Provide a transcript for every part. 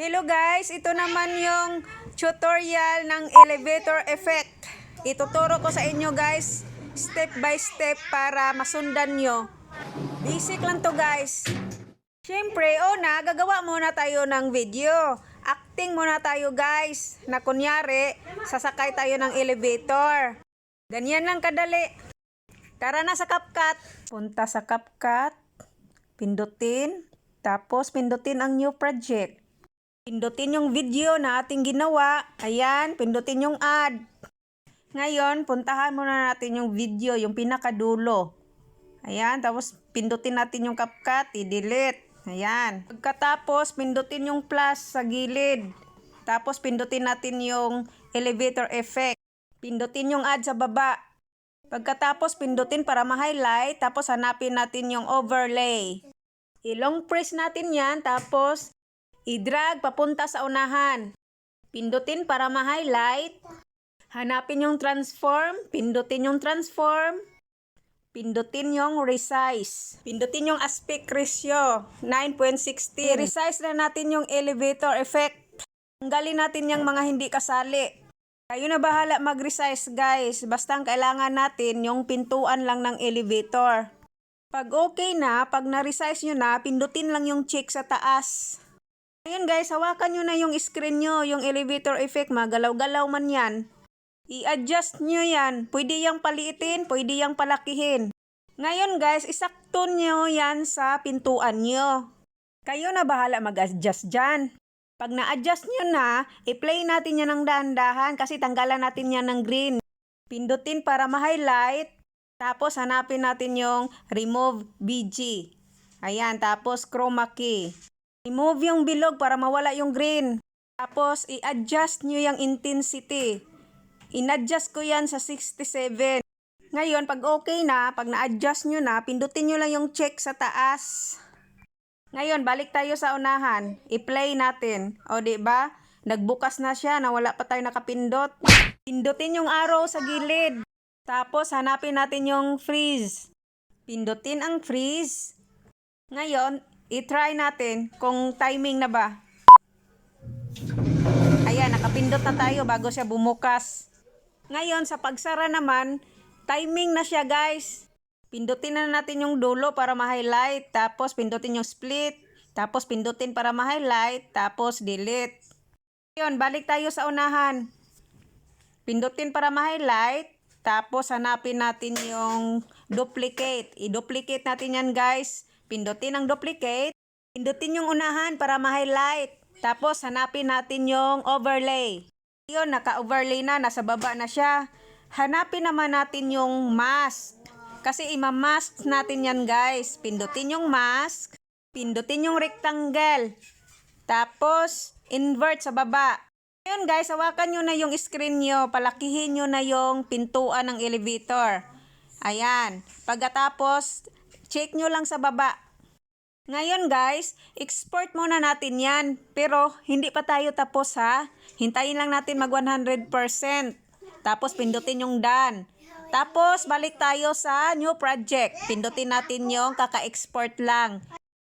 Hello guys, ito naman yung tutorial ng elevator effect. Ituturo ko sa inyo guys, step by step para masundan nyo. Basic lang to guys. Siyempre, una, gagawa muna tayo ng video. Acting muna tayo guys, na kunyari, sasakay tayo ng elevator. Ganyan lang kadali. Tara na sa CapCut. Punta sa CapCut. Pindutin. Tapos pindutin ang new project. Pindutin yung video na ating ginawa. Ayan, pindutin yung ad. Ngayon, puntahan muna natin yung video, yung pinakadulo. Ayan, tapos pindutin natin yung CapCut, i-delete. Ayan. Pagkatapos, pindutin yung plus sa gilid. Tapos, pindutin natin yung elevator effect. Pindutin yung ad sa baba. Pagkatapos, pindutin para ma-highlight. Tapos, hanapin natin yung overlay. Ilong press natin yan. Tapos, i-drag papunta sa unahan. Pindutin para ma-highlight. Hanapin yung transform. Pindutin yung transform. Pindutin yung resize. Pindutin yung aspect ratio. 9.16. I-resize na natin yung elevator effect. Tanggalin natin yung mga hindi kasali. Kayo na bahala mag-resize guys. Basta ang kailangan natin yung pintuan lang ng elevator. Pag okay na, pag na-resize nyo na, pindutin lang yung check sa taas. Ayun guys, hawakan nyo na yung screen nyo, yung elevator effect, magalaw-galaw man yan. I-adjust nyo yan. Pwede yung paliitin, pwede yung palakihin. Ngayon guys, isakto nyo yan sa pintuan nyo. Kayo na bahala mag-adjust dyan. Pag na-adjust nyo na, i-play natin yan ng dahan-dahan kasi tanggalan natin yan ng green. Pindutin para ma-highlight. Tapos hanapin natin yung remove BG. Ayan, tapos chroma key. Remove yung bilog para mawala yung green. Tapos i-adjust nyo yung intensity. In-adjust ko yan sa 67. Ngayon, pag okay na, pag na-adjust nyo na, pindutin nyo lang yung check sa taas. Ngayon, balik tayo sa unahan. I-play natin. O, ba? Nagbukas na siya na wala pa tayo nakapindot. Pindutin yung arrow sa gilid. Tapos, hanapin natin yung freeze. Pindutin ang freeze. Ngayon, i-try natin kung timing na ba. Ayan, nakapindot na tayo bago siya bumukas. Ngayon, sa pagsara naman, timing na siya guys. Pindutin na natin yung dulo para ma-highlight. Tapos, pindutin yung split. Tapos, pindutin para ma-highlight. Tapos, delete. Ngayon, balik tayo sa unahan. Pindutin para ma-highlight. Tapos, hanapin natin yung duplicate. I-duplicate natin yan guys. Pindutin ang duplicate. Pindutin yung unahan para ma-highlight. Tapos, hanapin natin yung overlay. Yun, naka-overlay na. Nasa baba na siya. Hanapin naman natin yung mask. Kasi imamask natin yan guys. Pindutin yung mask. Pindutin yung rectangle. Tapos, invert sa baba. Ngayon guys, hawakan nyo na yung screen nyo. Palakihin nyo na yung pintuan ng elevator. Ayan. Pagkatapos, check nyo lang sa baba. Ngayon guys, export muna natin yan. Pero hindi pa tayo tapos ha. Hintayin lang natin mag 100%. Tapos pindutin yung done. Tapos balik tayo sa new project. Pindutin natin yung kaka-export lang.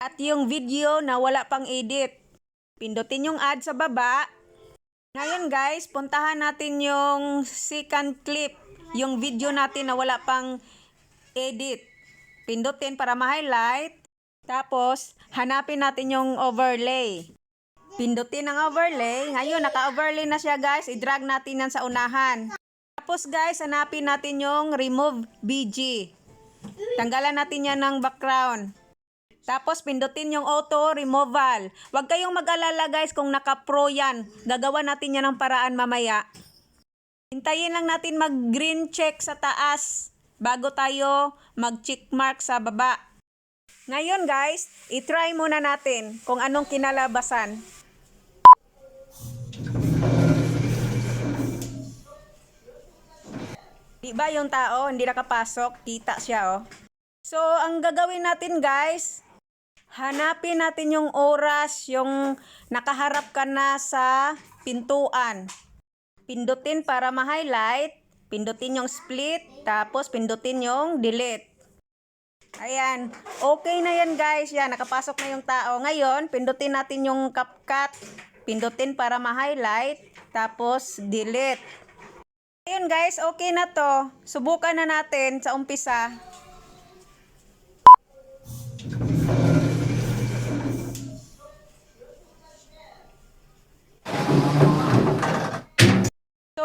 At yung video na wala pang edit. Pindutin yung add sa baba. Ngayon guys, puntahan natin yung second clip. Yung video natin na wala pang edit. Pindutin para ma-highlight. Tapos, hanapin natin yung overlay. Pindutin ang overlay. Ngayon, naka-overlay na siya guys. I-drag natin yan sa unahan. Tapos guys, hanapin natin yung remove BG. Tanggalan natin yan ng background. Tapos pindutin yung auto removal. Huwag kayong mag-alala guys kung naka-pro yan. Gagawa natin yan ng paraan mamaya. Hintayin lang natin mag-green check sa taas bago tayo mag-check mark sa baba. Ngayon guys, i-try muna natin kung anong kinalabasan. Di ba yung tao, hindi nakapasok, kita siya oh. So, ang gagawin natin guys, hanapin natin yung oras, yung nakaharap ka na sa pintuan. Pindutin para ma-highlight, pindutin yung split, tapos pindutin yung delete. Ayan. Okay na yan guys. Yan, nakapasok na yung tao. Ngayon, pindutin natin yung CapCut. Pindutin para ma-highlight. Tapos, delete. Ayun guys, okay na to. Subukan na natin sa umpisa.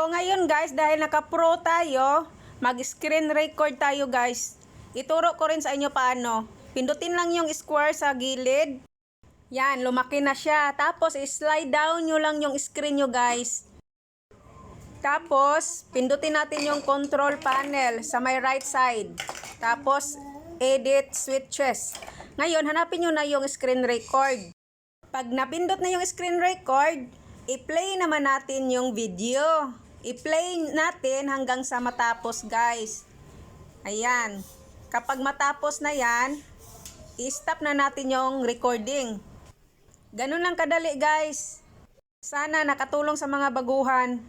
Ngayon guys, dahil naka-pro tayo, mag-screen record tayo guys. Ituro ko rin sa inyo paano. Pindutin lang yung square sa gilid. Yan, lumaki na siya. Tapos, slide down nyo lang yung screen nyo guys. Tapos, pindutin natin yung control panel sa may right side. Tapos, edit switches. Ngayon, hanapin nyo na yung screen record. Pag napindot na yung screen record, i-play naman natin yung video. I-play natin hanggang sa matapos, guys. Ayan. Kapag matapos na yan, i-stop na natin yung recording. Ganun lang kadali, guys. Sana nakatulong sa mga baguhan.